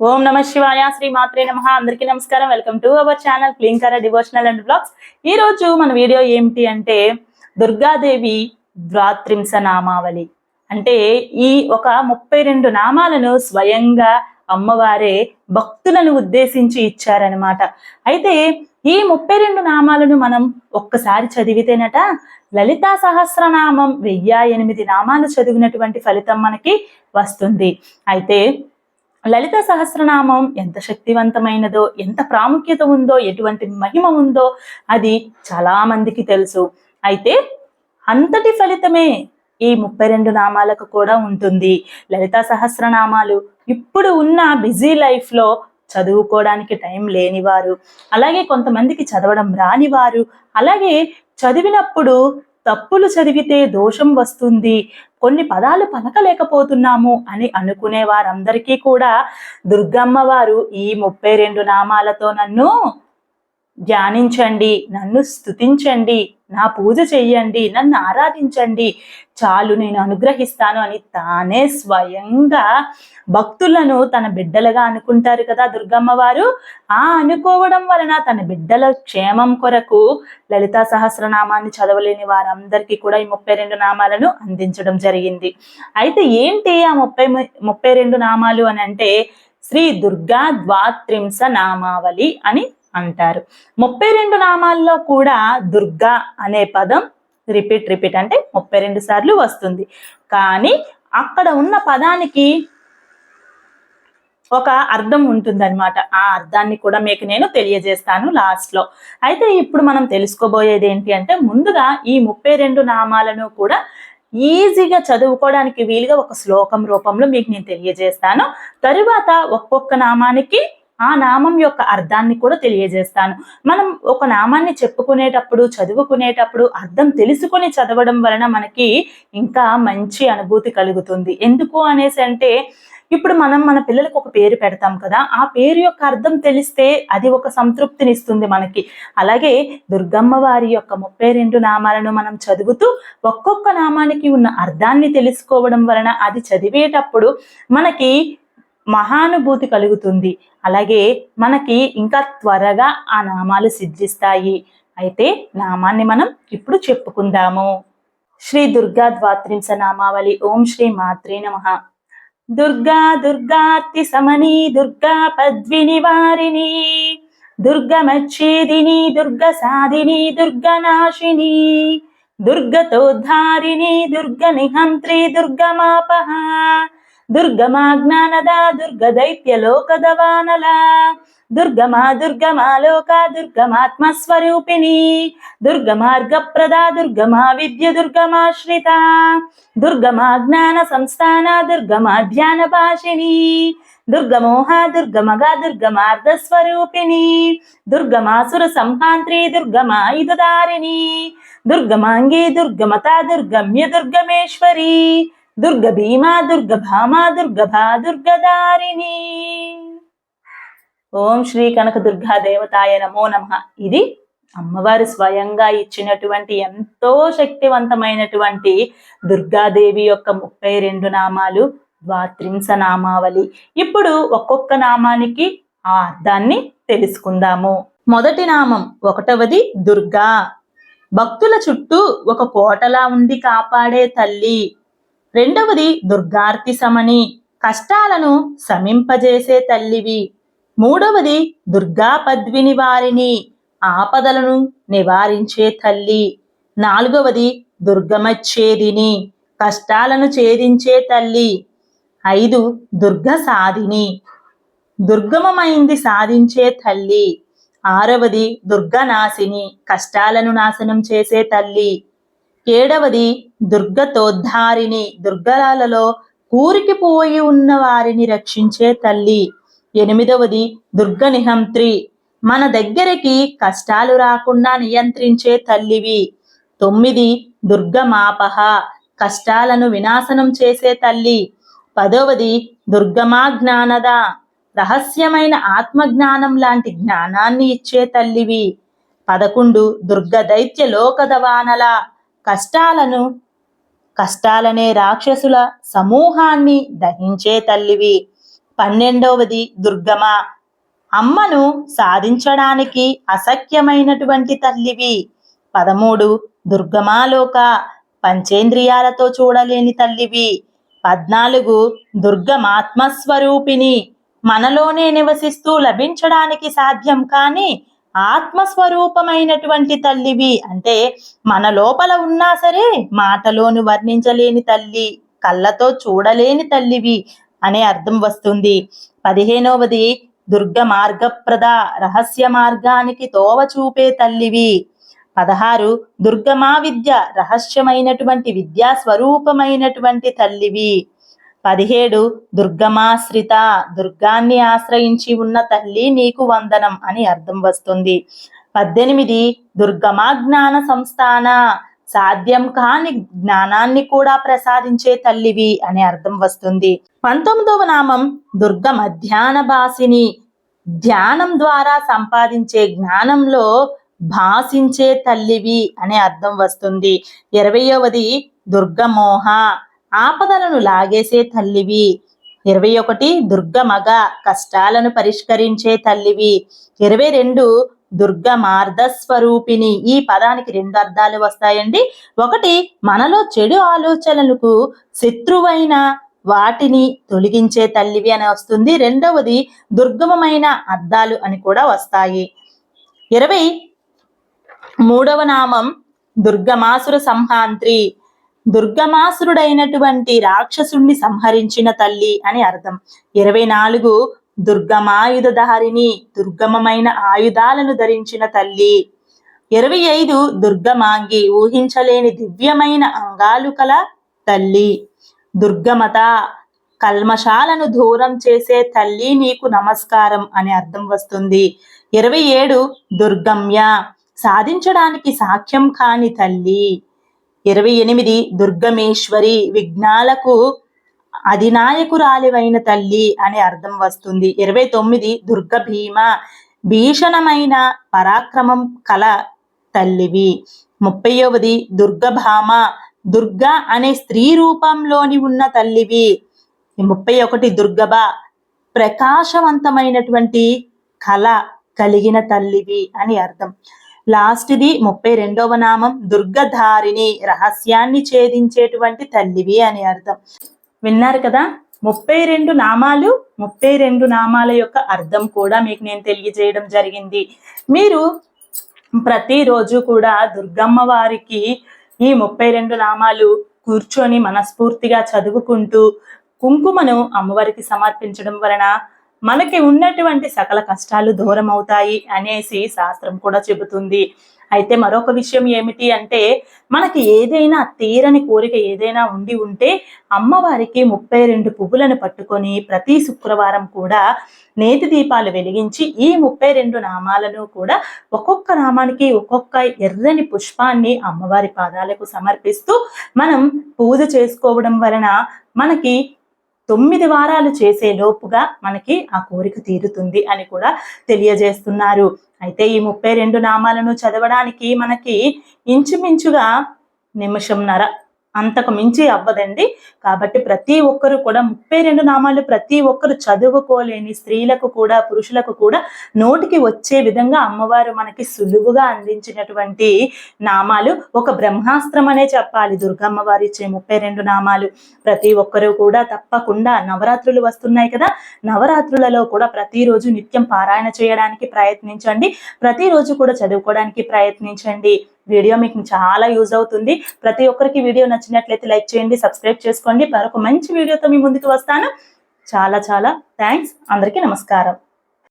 ఓం నమ శివాయ శ్రీ మాత్రే నమ. అందరికీ నమస్కారం. వెల్కమ్ టు అవర్ ఛానల్ క్లింకర డివోషనల్ అండ్ బ్లాగ్స్ ఈ రోజు మన వీడియో ఏమిటి అంటే దుర్గాదేవి ద్వాత్రింశ నామావళి. అంటే ఈ ఒక ముప్పై రెండు నామాలను స్వయంగా అమ్మవారే భక్తులను ఉద్దేశించి ఇచ్చారనమాట అయితే ఈ ముప్పై రెండు నామాలను మనం ఒక్కసారి చదివితేనట లలితా సహస్రనామం వెయ్యి ఎనిమిది నామాలు చదివినటువంటి ఫలితం మనకి వస్తుంది. అయితే లలిత సహస్రనామం ఎంత శక్తివంతమైనదో ఎంత ప్రాముఖ్యత ఉందో ఎటువంటి మహిమ ఉందో అది చాలా మందికి తెలుసు. అయితే అంతటి ఫలితమే ఈ ముప్పై రెండు నామాలకు కూడా ఉంటుంది. లలిత సహస్రనామాలు ఇప్పుడు ఉన్న బిజీ లైఫ్లో చదువుకోవడానికి టైం లేనివారు అలాగే కొంతమందికి చదవడం రానివారు అలాగే చదివినప్పుడు తప్పులు చదివితే దోషం వస్తుంది. కొన్ని పదాలు పలకలేకపోతున్నాము అని అనుకునే వారందరికీ కూడా దుర్గమ్మ వారు ఈ ముప్పై రెండు నామాలతో నన్ను ధ్యానించండి నన్ను స్తుతించండి నా పూజ చెయ్యండి నన్ను ఆరాధించండి చాలు నేను అనుగ్రహిస్తాను అని తానే స్వయంగా భక్తులను తన బిడ్డలుగా అనుకుంటారు కదా దుర్గమ్మ వారు. ఆ అనుకోవడం వలన తన బిడ్డల క్షేమం కొరకు లలితా సహస్రనామాన్ని చదవలేని వారందరికీ కూడా ఈ ముప్పై రెండు నామాలను అందించడం జరిగింది. అయితే ఏంటి ఆ ముప్పై ముప్పై రెండు నామాలు అని అంటే శ్రీ దుర్గా ద్వాత్రింస నామావళి అని అంటారు. ముప్పై రెండు నామాల్లో కూడా దుర్గా అనే పదం రిపీట్ రిపీట్ అంటే ముప్పై రెండు సార్లు వస్తుంది. కానీ అక్కడ ఉన్న పదానికి ఒక అర్థం ఉంటుందన్నమాట. ఆ అర్థాన్ని కూడా మీకు నేను తెలియజేస్తాను లాస్ట్లో. అయితే ఇప్పుడు మనం తెలుసుకోబోయేది ఏంటి అంటే ముందుగా ఈ ముప్పై రెండు నామాలను కూడా ఈజీగా చదువుకోవడానికి వీలుగా ఒక శ్లోకం రూపంలో మీకు నేను తెలియజేస్తాను. తరువాత ఒక్కొక్క నామానికి ఆ నామం యొక్క అర్థాన్ని కూడా తెలియజేస్తాను. మనం ఒక నామాన్ని చెప్పుకునేటప్పుడు చదువుకునేటప్పుడు అర్థం తెలుసుకొని చదవడం వలన మనకి ఇంకా మంచి అనుభూతి కలుగుతుంది. ఎందుకు అనేసి అంటే ఇప్పుడు మనం మన పిల్లలకు ఒక పేరు పెడతాం కదా ఆ పేరు యొక్క అర్థం తెలిస్తే అది ఒక సంతృప్తినిస్తుంది మనకి. అలాగే దుర్గమ్మ వారి యొక్క ముప్పై రెండు నామాలను మనం చదువుతూ ఒక్కొక్క నామానికి ఉన్న అర్థాన్ని తెలుసుకోవడం వలన అది చదివేటప్పుడు మనకి మహానుభూతి కలుగుతుంది. అలాగే మనకి ఇంకా త్వరగా ఆ నామాలు సిద్ధిస్తాయి. అయితే నామాన్ని మనం ఇప్పుడు చెప్పుకుందాము. శ్రీ దుర్గా ద్వాత్రింశ నామావళి. ఓం శ్రీ మాత్రే నమ. దుర్గా దుర్గార్తి సమని దుర్గా పద్విని వారిని దుర్గమచ్చేదిని దుర్గ సాధిని దుర్గనాశిని దుర్గతోద్ధారిణి దుర్గ నిహంత్రి దుర్గమాపహ దుర్గమా జ్ఞానద దుర్గ దైత్య లోకదవానల. దుర్గమా దుర్గమా లోక దుర్గమాత్మస్వరూపిణి. దుర్గమార్గప్రదా దుర్గమా విద్య దుర్గమాశ్రిత. దుర్గమా జ్ఞాన సంస్థాన దుర్గమా ధ్యాన భాషిణి దుర్గమోహ దుర్గమగ దుర్గమార్ధస్వరూపిణి దుర్గమాసుర సంహాంత్రి దుర్గమాయుధారిణి దుర్గమాంగి దుర్గమత దుర్గమ్య దుర్గమేశ్వరి. దుర్గ భీమా దుర్గ భామా దుర్గ భా దుర్గదారిణి ఓం శ్రీ కనక దుర్గా దేవతాయ నమో నమ. ఇది అమ్మవారు స్వయంగా ఇచ్చినటువంటి ఎంతో శక్తివంతమైనటువంటి దుర్గాదేవి యొక్క ముప్పై రెండు నామాలు ద్వాత్రింశ నామావళి. ఇప్పుడు ఒక్కొక్క నామానికి ఆ అర్థాన్ని తెలుసుకుందాము. మొదటి నామం ఒకటవది దుర్గా. భక్తుల చుట్టూ ఒక కోటలా ఉండి కాపాడే తల్లి. రెండవది దుర్గార్తి సమని. కష్టాలను శమింపజేసే తల్లివి. మూడవది దుర్గా పద్మిని వారిని. ఆపదలను నివారించే తల్లి. నాలుగవది దుర్గమచ్చేదిని కష్టాలను ఛేదించే తల్లి. ఐదు దుర్గ సాధిని దుర్గమమైంది సాధించే తల్లి. ఆరవది దుర్గనాశిని. కష్టాలను నాశనం చేసే తల్లి. ఏడవది దుర్గతోద్ధారిణి. దుర్గరాలలో కూరికి పోయి ఉన్న వారిని రక్షించే తల్లి. ఎనిమిదవది దుర్గ నిహంత్రి మన దగ్గరికి కష్టాలు రాకుండా నియంత్రించే తల్లివి. తొమ్మిది దుర్గమాపహ. కష్టాలను వినాశనం చేసే తల్లి. పదవది దుర్గమా జ్ఞానద రహస్యమైన ఆత్మజ్ఞానం లాంటి జ్ఞానాన్ని ఇచ్చే తల్లివి. పదకొండు దుర్గ దైత్య లోకదవానల కష్టాలను కష్టాలనే రాక్షసుల సమూహాన్ని దహించే తల్లివి. పన్నెండవది దుర్గమ అమ్మను సాధించడానికి అసఖ్యమైనటువంటి తల్లివి. పదమూడు దుర్గమాలోక. పంచేంద్రియాలతో చూడలేని తల్లివి. పద్నాలుగు దుర్గమాత్మస్వరూపిణి. మనలోనే నివసిస్తూ లభించడానికి సాధ్యం కాని ఆత్మస్వరూపమైనటువంటి తల్లివి. అంటే మన లోపల ఉన్నా సరే మాటలోను వర్ణించలేని తల్లి కళ్ళతో చూడలేని తల్లివి అనే అర్థం వస్తుంది. పదిహేనవది దుర్గ మార్గప్రద రహస్య మార్గానికి తోవ చూపే తల్లివి. పదహారు దుర్గమా విద్య రహస్యమైనటువంటి విద్యా స్వరూపమైనటువంటి తల్లివి. పదిహేడు దుర్గమాశ్రిత దుర్గాన్ని ఆశ్రయించి ఉన్న తల్లి నీకు వందనం అని అర్థం వస్తుంది. పద్దెనిమిది దుర్గమా జ్ఞాన సంస్థాన సాధ్యం కాని జ్ఞానాన్ని కూడా ప్రసాదించే తల్లివి అనే అర్థం వస్తుంది. పంతొమ్మిదవ నామం దుర్గ మధ్యాహ్న భాసిని ధ్యానం ద్వారా సంపాదించే జ్ఞానంలో భాషించే తల్లివి అనే అర్థం వస్తుంది. ఇరవయవది దుర్గమోహ. ఆపదలను లాగేసే తల్లివి. ఇరవై ఒకటి దుర్గమగ కష్టాలను పరిష్కరించే తల్లివి. ఇరవై రెండు దుర్గ మార్గస్వరూపిణి ఈ పదానికి రెండు అర్థాలు వస్తాయండి. ఒకటి మనలో చెడు ఆలోచనలకు శత్రువైన వాటిని తొలగించే తల్లివి అని వస్తుంది. రెండవది దుర్గమమైన అర్థాలు అని కూడా వస్తాయి. ఇరవై మూడవ నామం దుర్గమాసుర సంహాంత్రి. దుర్గమాసురుడైనటువంటి రాక్షసుణ్ణి సంహరించిన తల్లి అని అర్థం. ఇరవై నాలుగు దుర్గమాయుధధారిణి దుర్గమమైన ఆయుధాలను ధరించిన తల్లి. ఇరవై ఐదు దుర్గమాంగి ఊహించలేని దివ్యమైన అంగాలు కల తల్లి. దుర్గమత కల్మషాలను దూరం చేసే తల్లి నీకు నమస్కారం అని అర్థం వస్తుంది. ఇరవై ఏడు దుర్గమ్య సాధించడానికి సాఖ్యం కాని తల్లి. ఇరవై ఎనిమిది దుర్గమేశ్వరి విఘ్నాలకు అధినాయకురాలివైన తల్లి అనే అర్థం వస్తుంది. ఇరవై తొమ్మిది దుర్గ భీమ భీషణమైన పరాక్రమం కల తల్లివి. ముప్పైవది దుర్గభామ దుర్గ అనే స్త్రీ రూపంలోని ఉన్న తల్లివి. ముప్పై ఒకటి దుర్గభ ప్రకాశవంతమైనటువంటి కళ కలిగిన తల్లివి అని అర్థం. లాస్ట్ది ముప్పై రెండవ నామం దుర్గధారిని రహస్యాన్ని ఛేదించేటువంటి తల్లివి అని అర్థం. విన్నారు కదా? ముప్పై రెండు నామాలు ముప్పై రెండు నామాల యొక్క అర్థం కూడా మీకు నేను తెలియజేయడం జరిగింది. మీరు ప్రతిరోజు కూడా దుర్గమ్మ వారికి ఈ ముప్పై రెండు నామాలు కూర్చొని మనస్ఫూర్తిగా చదువుకుంటూ కుంకుమను అమ్మవారికి సమర్పించడం వలన మనకి ఉన్నటువంటి సకల కష్టాలు దూరం అవుతాయి అనేసి శాస్త్రం కూడా చెబుతుంది. అయితే మరొక విషయం ఏమిటి అంటే మనకి ఏదైనా తీరని కోరిక ఏదైనా ఉండి ఉంటే అమ్మవారికి ముప్పై రెండు పువ్వులను పట్టుకొని ప్రతి శుక్రవారం కూడా నేతి దీపాలు వెలిగించి ఈ ముప్పై రెండు నామాలను కూడా ఒక్కొక్క నామానికి ఒక్కొక్క ఎర్రని పుష్పాన్ని అమ్మవారి పాదాలకు సమర్పిస్తూ మనం పూజ చేసుకోవడం వలన మనకి తొమ్మిది వారాలు చేసే లోపుగా మనకి ఆ కోరిక తీరుతుంది అని కూడా తెలియజేస్తున్నారు. అయితే ఈ ముప్పై రెండు నామాలను చదవడానికి మనకి ఇంచుమించుగా నిమిషంన్నర అంతకు మించి అవ్వదండి. కాబట్టి ప్రతి ఒక్కరు కూడా ముప్పై రెండు నామాలు ప్రతి ఒక్కరు చదువుకోలేని స్త్రీలకు కూడా పురుషులకు కూడా నోటికి వచ్చే విధంగా అమ్మవారు మనకి సులువుగా అందించినటువంటి నామాలు ఒక బ్రహ్మాస్త్రం అనే చెప్పాలి. దుర్గమ్మ వారు ఇచ్చే ముప్పై రెండు నామాలు ప్రతి ఒక్కరు కూడా తప్పకుండా నవరాత్రులు వస్తున్నాయి కదా. నవరాత్రులలో కూడా ప్రతిరోజు నిత్యం పారాయణ చేయడానికి ప్రయత్నించండి. ప్రతిరోజు కూడా చదువుకోవడానికి ప్రయత్నించండి. వీడియో మీకు చాలా యూజ్ అవుతుంది. ప్రతి ఒక్కరికి వీడియో నచ్చినట్లయితే లైక్ చేయండి సబ్స్క్రైబ్ చేసుకోండి. మరొక మంచి వీడియోతో మీ ముందుకు వస్తాను. చాలా చాలా థ్యాంక్స్. అందరికీ నమస్కారం.